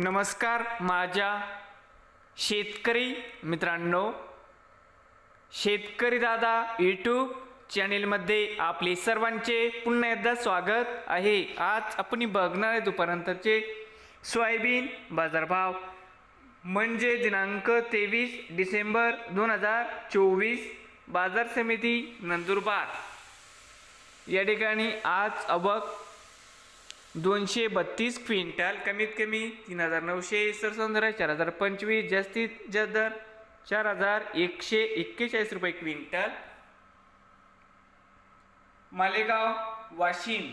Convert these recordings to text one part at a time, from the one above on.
नमस्कार माझ्या शेतकरी मित्रांनो. शेतकरी दादा यूट्यूब चॅनेलमध्ये आपले सर्वांचे पुन्हा एकदा स्वागत आहे. आज आपण बघणार आहे दुपारनंतरचे सोयाबीन बाजारभाव. म्हणजे दिनांक तेवीस डिसेंबर दोन हजार चोवीस बाजार समिती नंदुरबार. या ठिकाणी आज अबक दोनशे बत्तीस क्विंटल कमीत कमी तीन हजार नऊशे सरसंदर चार हजार पंचवीस जास्तीत जास्त दर चार हजार एकशे एक्केचाळीस रुपये क्विंटल. मालेगाव वाशिम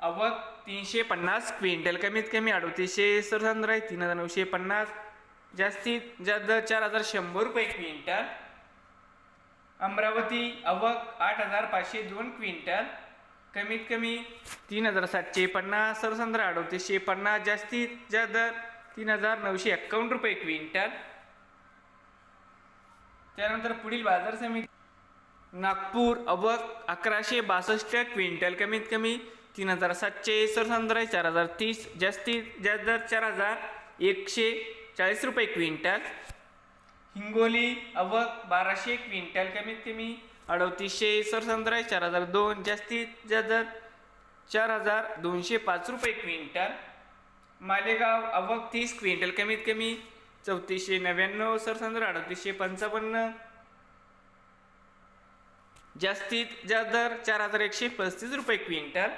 अवक तीनशे पन्नास क्विंटल कमीत कमी अडतीसशे सरसंदर आहे तीन हजार नऊशे पन्नास जास्तीत जास्त दर चार हजार शंभर रुपये क्विंटल. अमरावती अवक आठ हजार पाचशे दोन क्विंटल. कमीत कमी तीन हजार सातशे पन्नास सरसंद्र अडतीसशे पन्नास जास्तीत जास्त दर तीन हजार नऊशे एक्कावन्न रुपये क्विंटल. त्यानंतर पुढील बाजार समिती. नागपूर अवक अकराशे बासष्ट क्विंटल कमीत कमी तीन हजार सातशे सरसंद्र चार हजार तीस जास्तीत जास्त दर चार हजार एकशे चाळीस रुपये क्विंटल. हिंगोली अवक बाराशे क्विंटल कमीत कमी अडतीसशे सरसंद्र चार हजार दोन. जास्तीत जास्त चार हजार दोनशे पाच रुपये क्विंटल. मालेगाव अवक तीस क्विंटल कमीत कमी चौतीसशे नव्याण्णव सरसंद्र अडतीसशे पंचावन्न. जास्तीत जास्त दर चार हजार एकशे पस्तीस रुपये क्विंटल.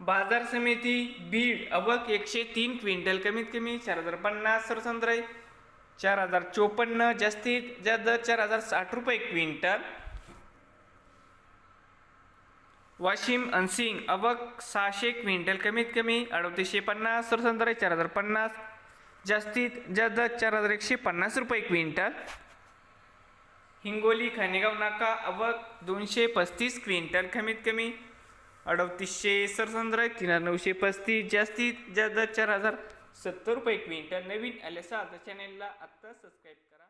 बाजार समिती बीड अवक एकशे तीन क्विंटल कमीत कमी चार हजार पन्नास सरसंद्र चार हजार चोपन्न जास्तीत जास्त चार हजार साठ रुपये क्विंटल. वाशिम अनसिंग अवक सहाशे क्विंटल कमीत कमी अडतीसशे पन्नास सरसंद्र चार हजार पन्नास जास्तीत जास्त चार हजार एकशे पन्नास रुपये क्विंटल. हिंगोली खानेगाव नाका अवक दोनशे पस्तीस क्विंटल कमीत कमी अडतीसशे सरसंद्र तीन हजार नऊशे पस्तीस जास्तीत जास्त चार हजार सत्तर रुपये क्विंटल. नवीन आल्याचा आता चॅनेलला आत्ता सबस्क्राईब करा.